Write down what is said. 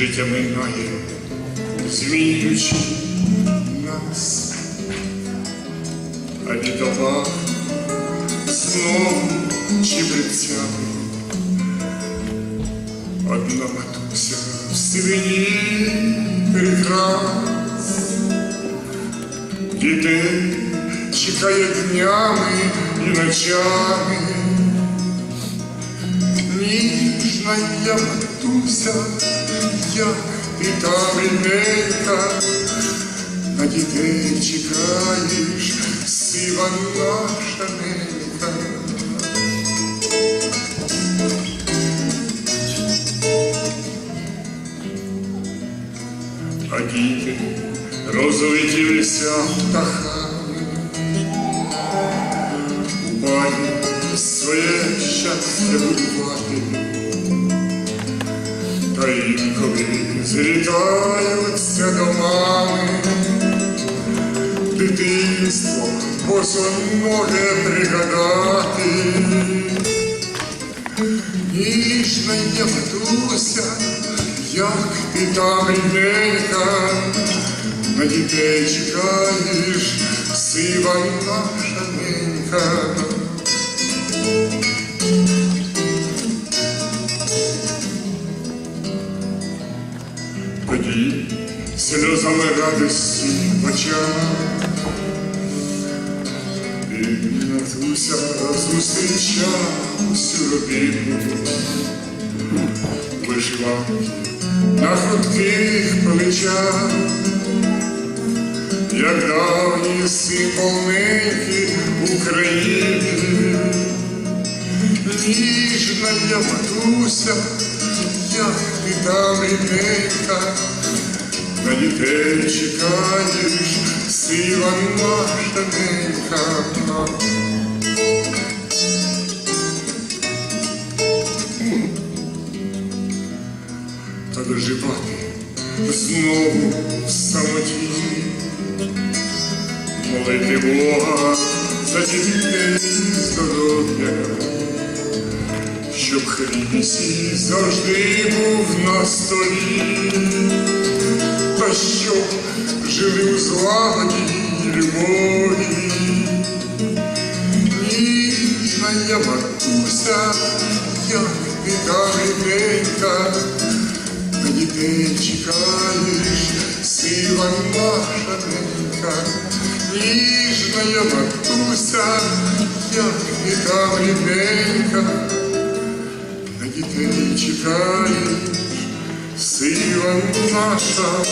життя минає, змінюючи нас, а бідова знову чебрецями. Одна матуся в сивині прикрас, дітей чекає днями і ночами. Ніжна я матуся, як ти там рідненька, на дітей чекаєш, сива наша ненька. А діти розлетілися птахами, у пані своє щастя будувати, та інколи злітаються до мами, дитинство босо може пригадати. Ніжна я матуся, як ти там рідненька, на дітей чекаєш, сива наша ненька. Тоді сльозами радості в очах, і Натуся зустрічав усю родину, вишиванки на хрутких плечах, як давній символ України. Ніжна я матуся, як ти там рідненька, на дітей чекаєш, сила наша ненька. Та доживати знову в самоті, молити Бога за дітей здоров'я, щоб хліб і завжди був на столі, та щоб жили у злагоді й любові. Ніжна я матуся, як ти та рідненька, на дітей чекаєш, сила наша ненька. Ніжна я матуся, як ти там рідненька, ти чекаєш, сила наша.